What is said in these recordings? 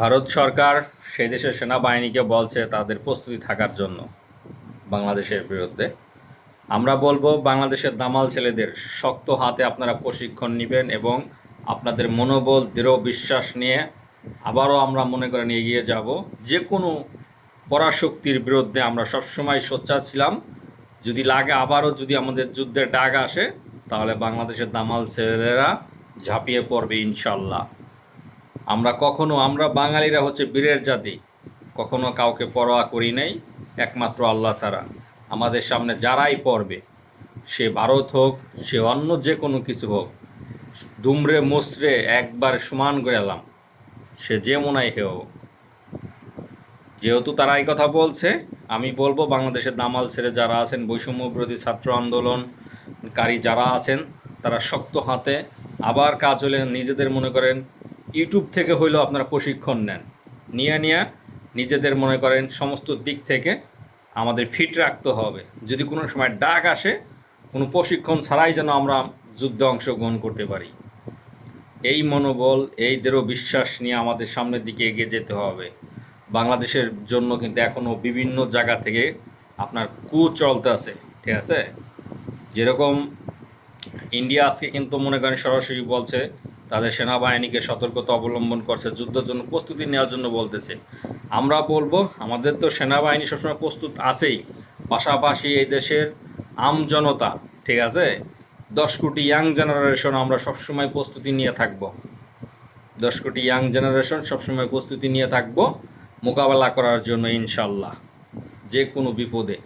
ভারত সরকার সেই দেশের সেনাবাহিনীকে বলছে তাদের প্রস্তুতি থাকার জন্য বাংলাদেশের বিরুদ্ধে। আমরা বলব বাংলাদেশের দামাল ছেলেদের শক্ত হাতে আপনারা প্রশিক্ষণ নেবেন এবং আপনাদের মনোবল, দৃঢ় বিশ্বাস নিয়ে আবারও আমরা মনে করেন এগিয়ে যাব। যে কোনো পরাশক্তির বিরুদ্ধে আমরা সবসময় সোচ্চার ছিলাম। যদি লাগে আবারও যদি আমাদের যুদ্ধের ডাক আসে, তাহলে বাংলাদেশের দামাল ছেলেরা ঝাঁপিয়ে পড়বে ইনশাল্লাহ। আমরা কখনো, আমরা বাঙালিরা হচ্ছে বীরের জাতি। কখনো কাউকে পরোয়া করি নাই, একমাত্র আল্লাহ ছাড়া। আমাদের সামনে যারাই পড়বে সে ভারত হোক, সে অন্য যে কোনো কিছু হোক, দুমড়ে মুসড়ে একবার সমান করে এলাম, সে যে মনাই হেও যেহেতু তারা এই কথা বলছে, আমি বলব বাংলাদেশের দামাল ছেড়ে যারা আছেন, বৈষম্য ছাত্র আন্দোলনকারী যারা আছেন, তারা শক্ত হাতে আবার কাজ হলে নিজেদের মনে করেন ইউটিউব থেকে হইলেও আপনারা প্রশিক্ষণ নেন। নিয়ে নিয়ে নিজেদের মনে করেন সমস্ত দিক থেকে আমাদের ফিট রাখতে হবে। যদি কোনো সময় ডাক আসে, কোনো প্রশিক্ষণ ছাড়াই যেন আমরা যুদ্ধে অংশগ্রহণ করতে পারি। এই মনোবল, এই দৃঢ় বিশ্বাস নিয়ে আমাদের সামনের দিকে এগিয়ে যেতে হবে। বাংলাদেশের জন্য কিন্তু এখনও বিভিন্ন জায়গা থেকে আপনার কু চলতে আছে, ঠিক আছে? যেরকম ইন্ডিয়া আজকে কিন্তু মনে করেন সরাসরি বলছে তাদের সেনাবাহিনীকে সতর্কতা অবলম্বন করছে, যুদ্ধের জন্য প্রস্তুতি নেওয়ার জন্য বলতেছে। আমরা বলব, আমাদের তো সেনাবাহিনী সবসময় প্রস্তুত আছেই। পাশাপাশি এই দেশের আম জনতা, ঠিক আছে? দশ কোটি ইয়াং জেনারেশন আমরা সবসময় প্রস্তুতি নিয়ে থাকব। দশ কোটি ইয়াং জেনারেশন সবসময় প্রস্তুতি নিয়ে থাকব মোকাবেলা করার জন্য, ইনশাল্লাহ। যে কোনো বিপদে,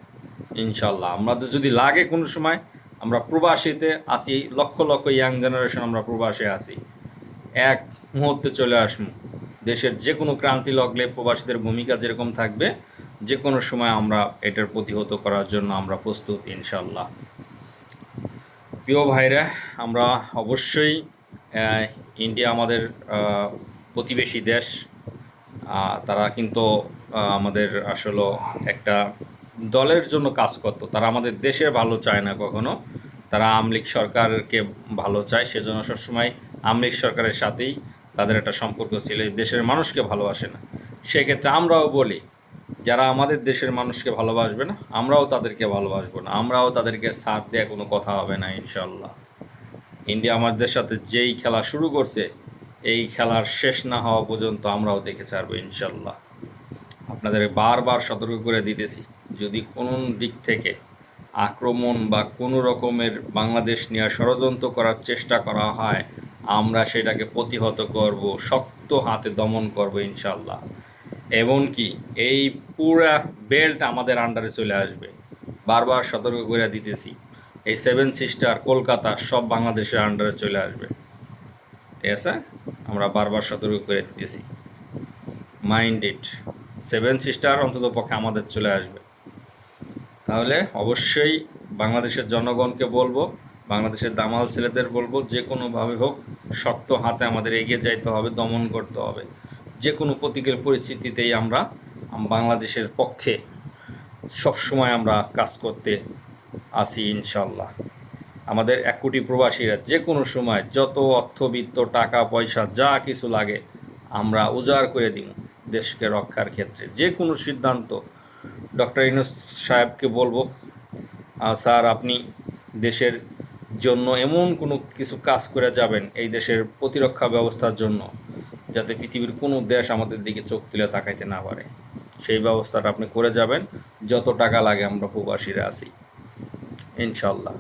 ইনশাল্লাহ। আমাদের যদি লাগে কোনো সময় আমরা প্রবাসীতে আসি লক্ষ লক্ষ ইয়াং জেনারেশন আমরা প্রবাসে আছি। এক মুহূর্তে চলে আসব দেশের যে কোনো ক্রান্তি লগলে প্রবাসীদের ভূমিকা যেরকম থাকবে যে কোনো সময় আমরা এটার প্রতিহত করার জন্য আমরা প্রস্তুত ইনশাল্লাহ প্রিয় ভাইরা, আমরা অবশ্যই ইন্ডিয়া আমাদের প্রতিবেশী দেশ। তারা কিন্তু আমাদের আসলে একটা দলের জন্য কাজ করতো। তারা আমাদের দেশের ভালো চায় না কখনো। তারা আমলিক সরকারকে ভালো চায়, সেজন্য সবসময় আমলিক সরকারের সাথেই তাদের একটা সম্পর্ক ছিল দেশের মানুষকে ভালোবাসে না। সেক্ষেত্রে আমরাও বলি, যারা আমাদের দেশের মানুষকে ভালোবাসবে না, আমরাও তাদেরকে ভালোবাসবো না, আমরাও তাদেরকে সাথ দেওয়া কোনো কথা হবে না ইনশাল্লাহ ইন্ডিয়া আমাদের সাথে যেই খেলা শুরু করছে, এই খেলার শেষ না হওয়া পর্যন্ত আমরাও দেখে ছাড়বো ইনশাল্লাহ আপনাদের বারবার সতর্ক করে দিতেছি, যদি কোন দিক থেকে আক্রমণ বা কোনো রকমের বাংলাদেশ নিয়ে ষড়যন্ত্র করার চেষ্টা করা হয়, আমরা সেটাকে প্রতিহত করব, শক্ত হাতে দমন করব ইনশাল্লাহ এমনকি এই পুরা বেল্ট আমাদের আন্ডারে চলে আসবে। বারবার সতর্ক করে দিতেছি, এই সেভেন সিস্টার কলকাতা সব বাংলাদেশের আন্ডারে চলে আসবে। ঠিক আছে? আমরা বারবার সতর্ক করে দিতেছি। মাইন্ড ইট সেভেন সিস্টার অন্তত পক্ষে আমাদের চলে আসবে। তাহলে অবশ্যই বাংলাদেশের জনগণকে বলব, বাংলাদেশের দামাল ছেলেদের বলব, যে কোনোভাবে হোক শক্ত হাতে আমাদের এগিয়ে যাইতে হবে, দমন করতে হবে। যে কোনো প্রতীকের পরিস্থিতিতেই আমরা বাংলাদেশের পক্ষে সবসময় আমরা কাজ করতে আসি ইনশাল্লাহ আমাদের এক কোটি প্রবাসীরা যে কোনো সময় যত অর্থবিত্ত, টাকা, পয়সা, যা কিছু লাগে আমরা উজাড় করে দিব দেশকে রক্ষার ক্ষেত্রে। যে কোনো সিদ্ধান্ত ডক্টর ইনুস সাহেবকে বলব স্যার, আপনি দেশের জন্য এমন কোনো কিছু কাজ করে যাবেন এই দেশের প্রতিরক্ষা ব্যবস্থার জন্য, যাতে পৃথিবীর কোনো দেশ আমাদের দিকে চোখ তুলে তাকাইতে না পারে। সেই ব্যবস্থাটা আপনি করে যাবেন, যত টাকা লাগে আমরা প্রবাসীরা আছি, ইনশাল্লাহ।